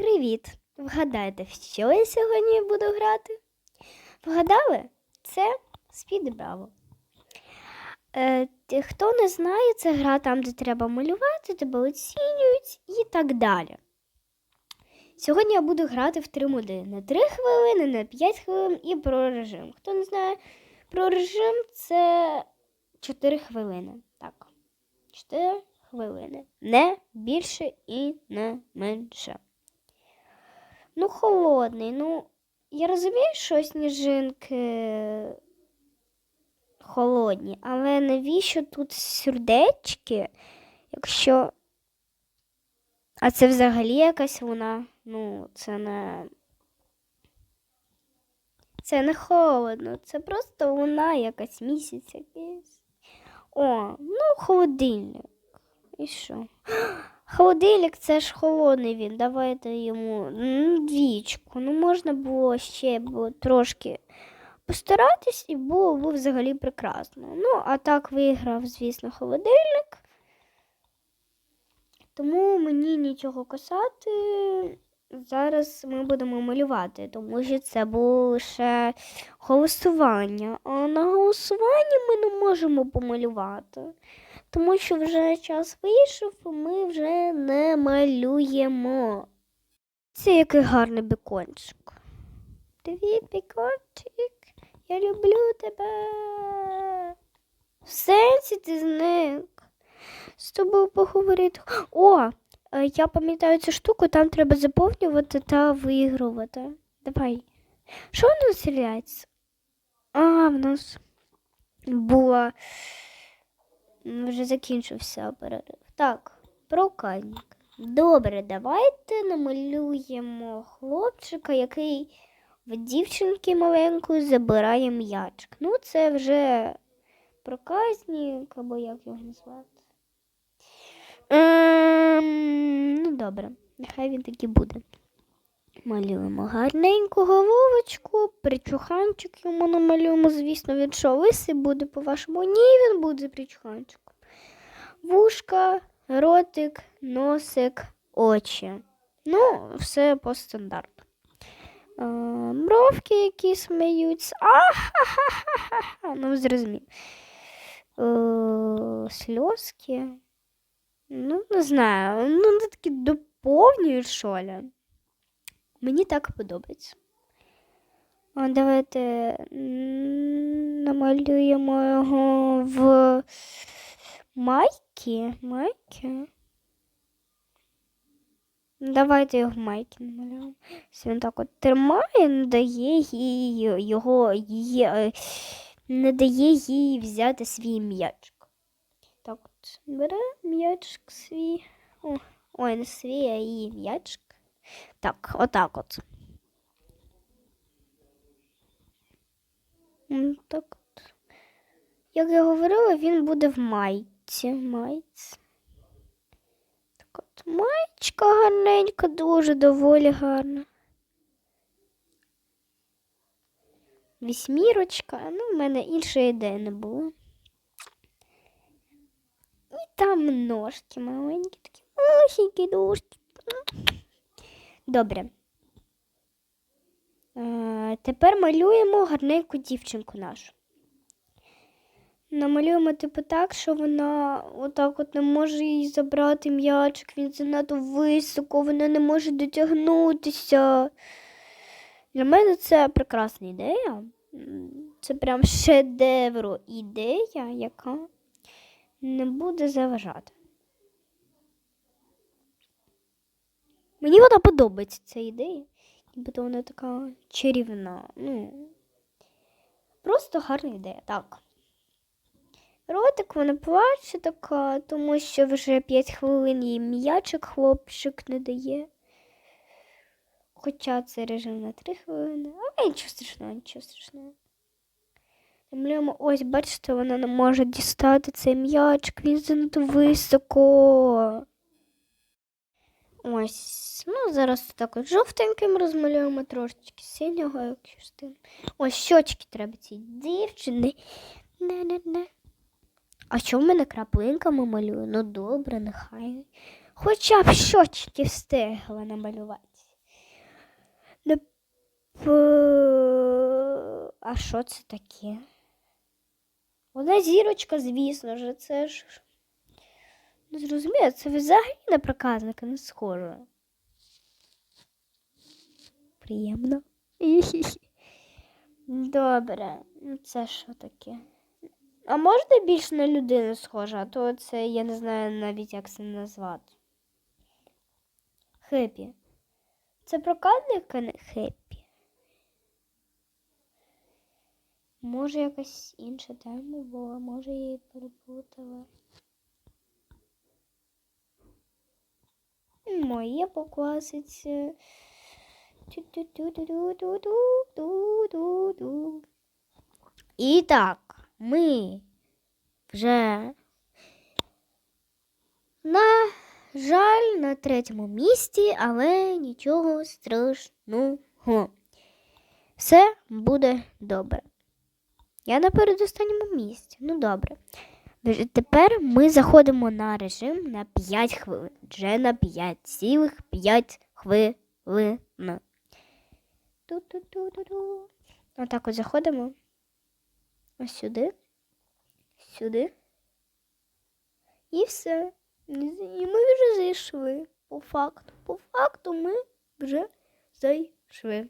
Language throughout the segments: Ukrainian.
Привіт! Вгадайте, що я сьогодні буду грати? Вгадали? Це Speed Браво. Е, хто не знає, це гра там, де треба малювати, тебе оцінюють і так далі. Сьогодні я буду грати в 3 моди. На 3 хвилини, на 5 хвилин і про режим. Хто не знає про режим, це 4 хвилини. Так. 4 хвилини. Не більше і не менше. Ну, холодний. Ну, я розумію, що сніжинки холодні, але навіщо тут сердечки, якщо. А це взагалі якась вона. Ну, це не. Це не холодно, це просто луна якась місяць якийсь. О, ну, холодильник. І що? Холодильник це ж холодний він. Давайте йому м, двічку. Ну, можна було ще б трошки постаратись, і було б взагалі прекрасно. Ну, а так виграв, звісно, холодильник. Тому мені нічого касати. Зараз ми будемо малювати, тому що це було лише голосування. А на голосуванні ми не можемо помалювати. Тому що вже час вийшов, і ми вже не малюємо. Це який гарний бекончик. Привіт, бекончик. Я люблю тебе. В сенсі ти зник. З тобою поговорити. О, е, я пам'ятаю цю штуку, там треба заповнювати та виігрувати. Давай. Що в нас стріляється? А, в нас була. Вже закінчився перерив. Так, проказник. Добре, давайте намалюємо хлопчика, який в дівчинки маленької забирає м'ячик. Ну, це вже проказник, або як його назвати. Ем, ну, добре, нехай він таки буде. Малюємо гарненьку головочку, причуханчик йому намалюємо, звісно, він що лисий буде, по-вашому? Ні, він буде причуханчиком. Вушка, ротик, носик, очі. Ну, все по стандарту. Е, бровки, які сміються. А-ха-ха-ха-ха. Ну, зрозумів. Е, сльозки. Ну, не знаю. Ну, вони такі доповнюють, що ли. Мені так подобається. Давайте намалюємо його в майки. Майки. Давайте його в майки намалюємо. Він так от тримає, не дає їй його, її, е, не дає їй взяти свій м'ячик. Так от, бере м'ячик свій. О, ой, не свій, а її м'ячик. Так, отак от. Так от. Як я говорила, він буде в майці. Майці. Так от. Маєчка гарненька, дуже доволі гарна. Вісьмірочка. Ну, в мене іншої ідеї не було. І там ножки маленькі такі. Охіки ножки. Добре. Е, тепер малюємо гарненьку дівчинку нашу. Намалюємо типу так, що вона отак от не може їй забрати м'ячик, він занадто високо, вона не може дотягнутися. Для мене це прекрасна ідея. Це прям шедевро ідея, яка не буде заважати. Мені вона подобається ця ідея. Нібито вона така чарівна. Ну, просто гарна ідея, так. Ротик вона плаче така, тому що вже 5 хвилин їй м'ячик хлопчик не дає. Хоча це режим на 3 хвилини. Але нічого страшного, нічого страшного. Намалюємо, ось, бачите, вона не може дістати цей м'ячик, він занадто високо. Ось, ну зараз так от жовтеньким розмалюємо трошечки синього, якщо з тим. Ось щочки треба цій дівчини. Не-не-не. А що в мене краплинками малюю? Ну добре, нехай. Хоча б щочки встигла намалювати. Не. А що це таке? Одна зірочка, звісно ж, це ж. Не зрозуміло, це взагалі на проказника не схоже. Приємно. Добре, ну це що таке? А можна більш на людину схоже, а то це я не знаю навіть, як це назвати. Хеппі. Це проказник, а не хеппі. Може, якась інша тема була, може, я її переплутала. Моє покласиться. І так, ми вже, на жаль, на третьому місці, але нічого страшного. Все буде добре. Я на передостанньому місці. Ну добре. Тепер ми заходимо на режим на 5 хвилин. Вже на 5 цілих 5 хвилин. Ту-ту-ту-ту-ту. Отак от заходимо. Ось сюди. Сюди. І все. І ми вже зайшли. По факту. По факту ми вже зайшли.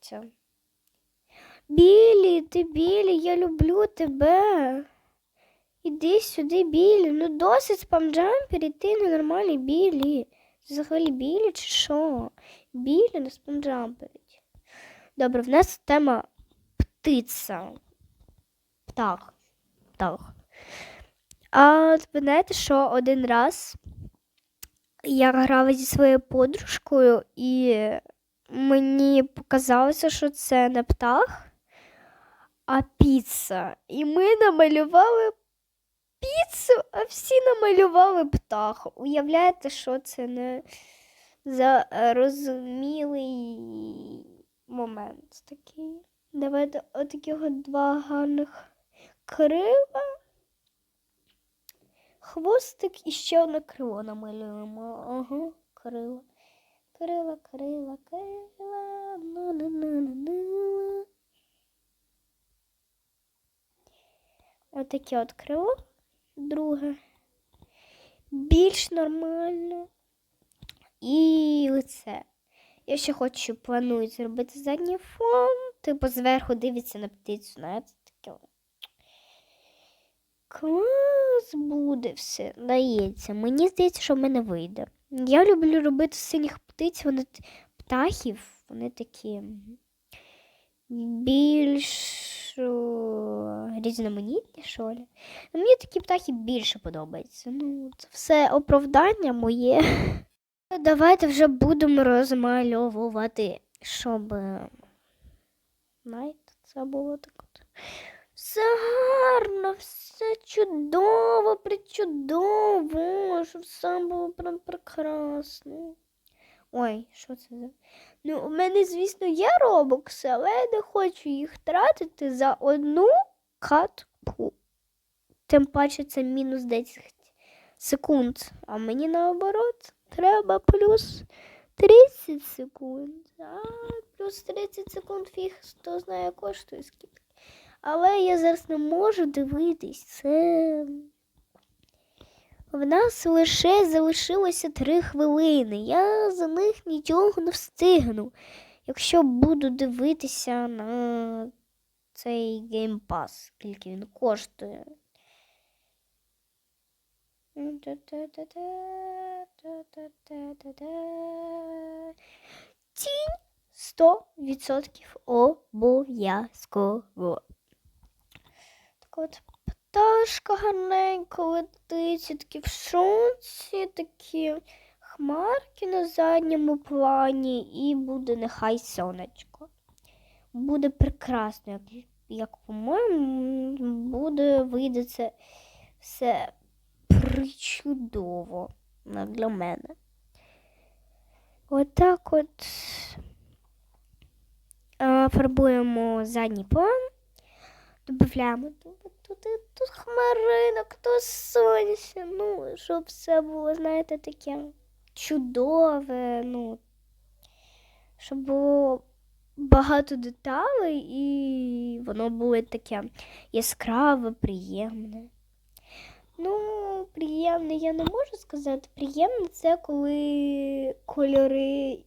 Все. Білі, ти білі, я люблю тебе. Іди сюди, білі. Ну досить спамджамперів, ти ненормальний білі. Взагалі білі чи що? Білі не спамджамперить. Добре, в нас тема птиця. Птах. Птах. А ви знаєте, що один раз я грала зі своєю подружкою, і мені показалося, що це не птах, а піца. І ми намалювали піцу, а всі намалювали птаха. Уявляєте, що це не зарозумілий момент такий. Давайте отаких от два гарних крила. Хвостик і ще одне крило намалюємо. Ага, крила. Крила, крила, крила. на-на-на-на-на. Отаке от крило. Друге. Більш нормально. І лице. Я ще хочу, планую зробити задній фон. Типу зверху дивиться на птицю, знаєте, таке. Клас буде все, дається. Мені здається, що в мене вийде. Я люблю робити синіх птиць, вони птахів, вони такі більш різноманітні, що ли. Ну, Мені такі птахи більше подобаються. Ну, це все оправдання моє. Давайте вже будемо розмальовувати, щоб. е, Знаєте, це було так от. Все гарно, все чудово, причудово, щоб все було прям прекрасно. Ой, що це за? Ну, у мене, звісно, є робокси, але я не хочу їх тратити за одну катку. Тим паче це мінус 10 секунд. А мені наоборот треба плюс 30 секунд. А плюс 30 секунд фіг, хто знає коштує скільки. Але я зараз не можу дивитись це. В нас лише залишилося три хвилини. Я за них нічого не встигну. Якщо буду дивитися на цей геймпас, скільки він коштує. Тінь 100% обов'язково. Так от пташка гарненько летить, і такі в шоці, такі хмарки на задньому плані, і буде нехай сонечко. Буде прекрасно, як, як по-моєму, буде вийде це все причудово для мене. Отак от а, фарбуємо задній план. Добавляємо тут, тут, хмаринок, тут сонце. Ну, щоб все було, знаєте, таке чудове, ну, щоб було багато деталей, і воно було таке яскраве, приємне. Ну, приємне я не можу сказати. Приємне це коли кольори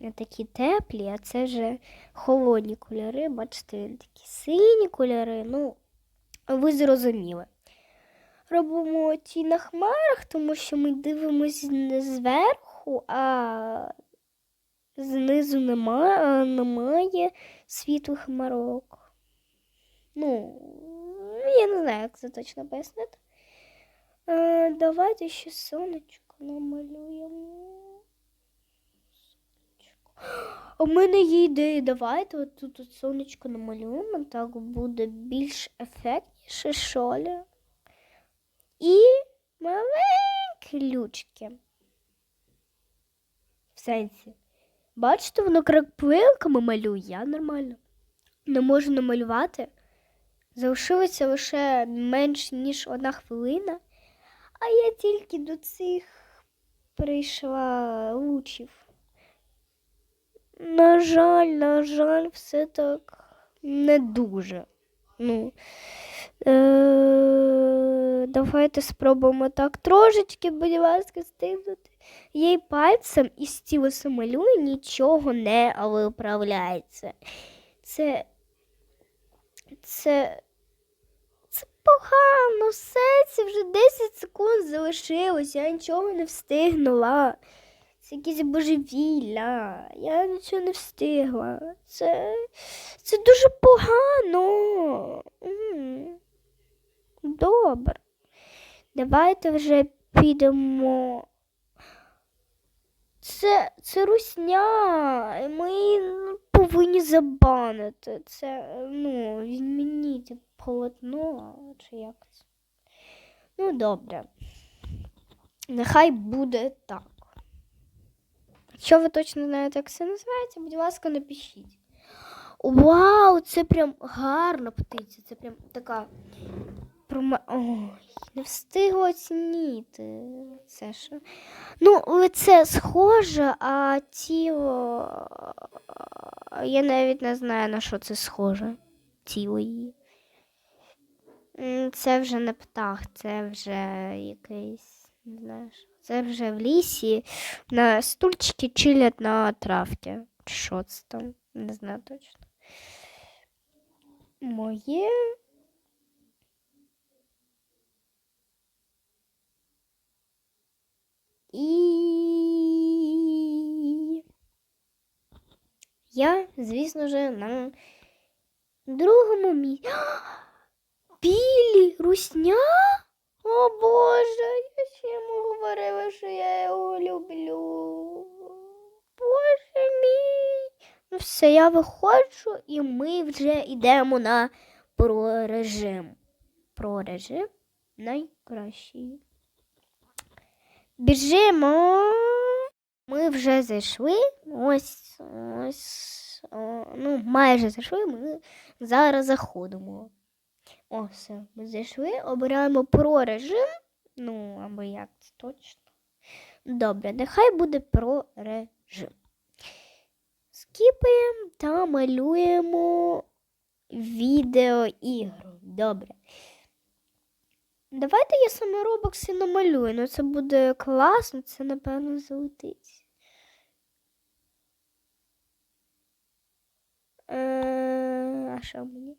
не такі теплі, а це вже холодні кольори. Бачите, він такі сині кольори. Ну, ви зрозуміли. Робимо ті на хмарах, тому що ми дивимося не зверху, а знизу немає, немає світлих хмарок. Ну, я не знаю, як це точно пояснити. Е, давайте ще сонечко намалюємо. У мене є ідея. Давайте от тут от сонечко намалюємо, так буде більш ефектніше, що ли. І маленькі лючки. В сенсі. Бачите, воно крапилками малює, я нормально. Не можу намалювати. Залишилося лише менш ніж одна хвилина, а я тільки до цих прийшла лучів. На жаль, на жаль, все так не дуже. Ну, е- давайте спробуємо так трошечки, будь ласка, стигнути. Їй пальцем із стілусом малює, нічого не виправляється. Це. Це. Це погано, все, це вже 10 секунд залишилось, я нічого не встигнула. Це якесь божевілля. Я нічого не встигла. Це, це дуже погано. Добре. Давайте вже підемо. Це, це русня. Ми ну, повинні забанити. Це, ну, змініть полотно, чи як це. Ну, добре. Нехай буде так. Якщо ви точно знаєте, як це називається, будь ласка, напишіть. Вау, це прям гарна птиця. Це прям така. Прома... Ой, не встигла оцінити. Це що? Ну, лице схоже, а тіло. Я навіть не знаю, на що це схоже. Тіло її. Це вже не птах, це вже якийсь, не знаю, що. це вже в лісі на стульчики чилять на травці. Чи Що це там? Не знаю точно. Моє. І я, звісно ж, на другому місці. Білі, русня? О Боже, я ще йому говорила, що я його люблю. Боже мій. Ну все, я виходжу і ми вже йдемо на прорежим. Прорежим найкращий. Біжимо. Ми вже зайшли. Ось, ось, ну, майже зайшли, ми зараз заходимо. О, все, ми зайшли, обираємо про режим. Ну, або як це точно. Добре, нехай буде про режим. Скіпаємо та малюємо відеоігру. Добре. Давайте я саме робокси намалюю. Ну це буде класно, це напевно залетить. Е, а що мені?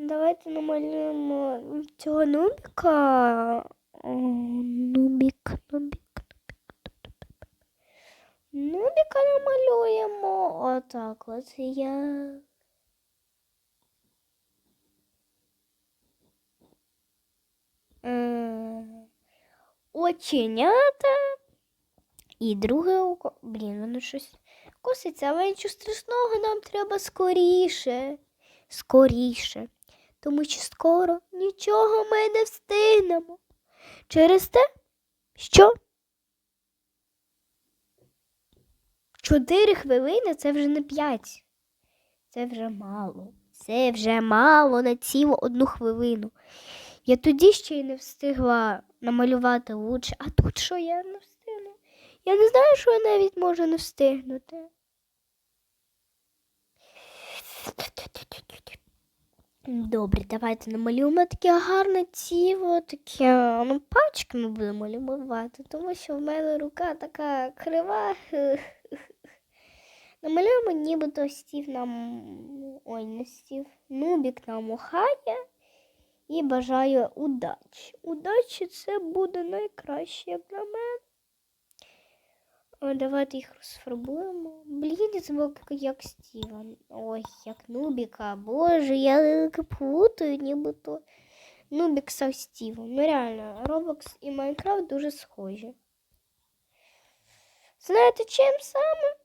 Давайте намалюємо цього нубіка. О, Нубік, нубік, нубік. Нубіка намалюємо. Отак от я. Е, Оченята. І друге око. Блін, воно щось коситься, але нічого страшного, нам треба скоріше. Скоріше. Тому що скоро нічого ми не встигнемо. Через те, що чотири хвилини це вже не п'ять. Це вже мало. Це вже мало на цілу одну хвилину. Я тоді ще й не встигла намалювати лучше. А тут що я не встигну? Я не знаю, що я навіть можу не встигнути. Добре, давайте намалюємо таке гарне тіло, таке, ну, пальчиками будемо малювати, тому що в мене рука така крива. Намалюємо нібито стів нам. Ой, не стів. Нубік нам махає і бажаю удачі. Удачі це буде найкраще, як для мене. О, давайте їх розфарбуємо. Блін, я як, Стіва. Ой, як Нубіка. Боже, я плутаю, нібито. Нубік став Стівом. Ну реально, Roblox і Майнкрафт дуже схожі. Знаєте, чим саме?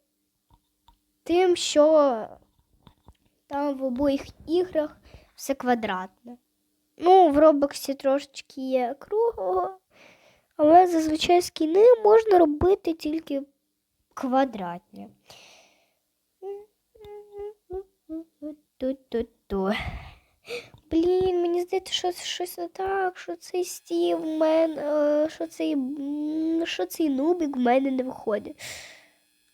Тим, що там в обох іграх все квадратне. Ну, в Робоксі трошечки є круглого, але зазвичай скіни можна робити тільки квадратні. Блін, мені здається, що щось не так, що цей стів в мене, що цей, що цей нубик в мене не виходить.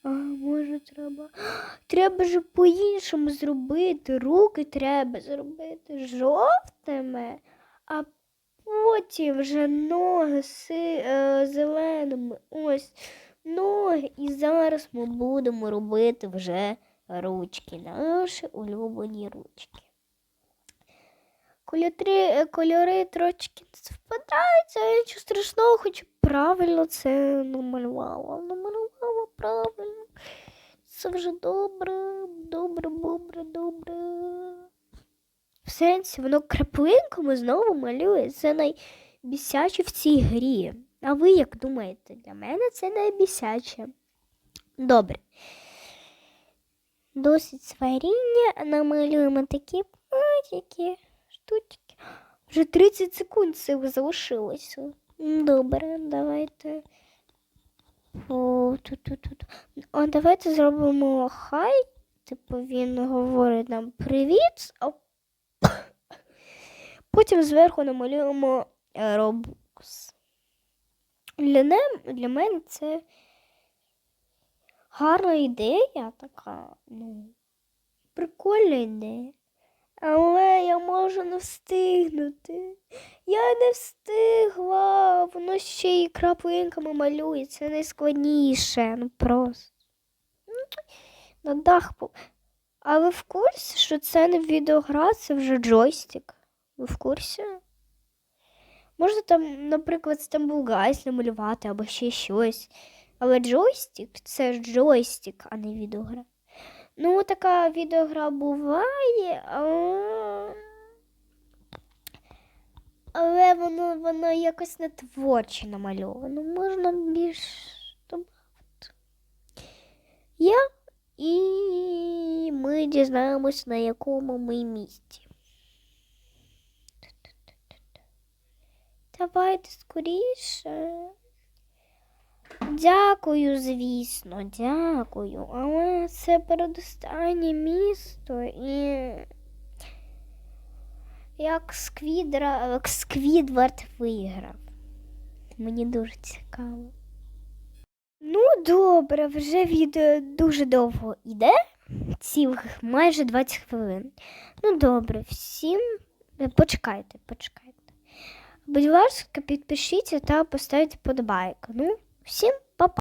А, може, треба. Треба ж по-іншому зробити. Руки треба зробити жовтими, а потім вже ноги си, е, зеленими. Ось ноги. І зараз ми будемо робити вже ручки, наші улюблені ручки. Кольори, е, кольори трошки не спадаються, нічого страшного, хоч правильно це намалювала. Намалювала правильно. Це вже добре, добре, добре, добре. Сенсі, воно краплинками знову малює. Це найбісяче в цій грі. А ви як думаєте, для мене це найбісяче. Добре. Досить сваріння, намалюємо такі патики, штучки. Вже 30 секунд цих залишилося. Добре, давайте. О, тут, тут, тут. А давайте зробимо хай. Типу він говорить нам привіт. Потім зверху намалюємо е, робокс. Для, для мене це гарна ідея така. Ну, прикольна ідея. Але я можу не встигнути. Я не встигла. Воно ще й краплинками малює. Це найскладніше. Ну просто. Ну, На дах. по- А ви в курсі, що це не відеогра, це вже джойстик? Ви в курсі? Можна там, наприклад, Стамбулгайс намалювати або ще щось. Але джойстик це джойстик, а не відеогра. Ну, така відеогра буває, але, але воно, воно якось не творче намальовано. Можна більш добавити. Я і ми дізнаємось, на якому ми місці. Давайте скоріше. Дякую, звісно, дякую. Але це передостаннє місто і. Як Сквідра, Сквідвард виграв. Мені дуже цікаво. Ну, добре, вже відео дуже довго йде. Цілих майже 20 хвилин. Ну, добре, всім е, почекайте, почекайте. Будь ласка, підпишіться та поставте подобайку. Ну, всім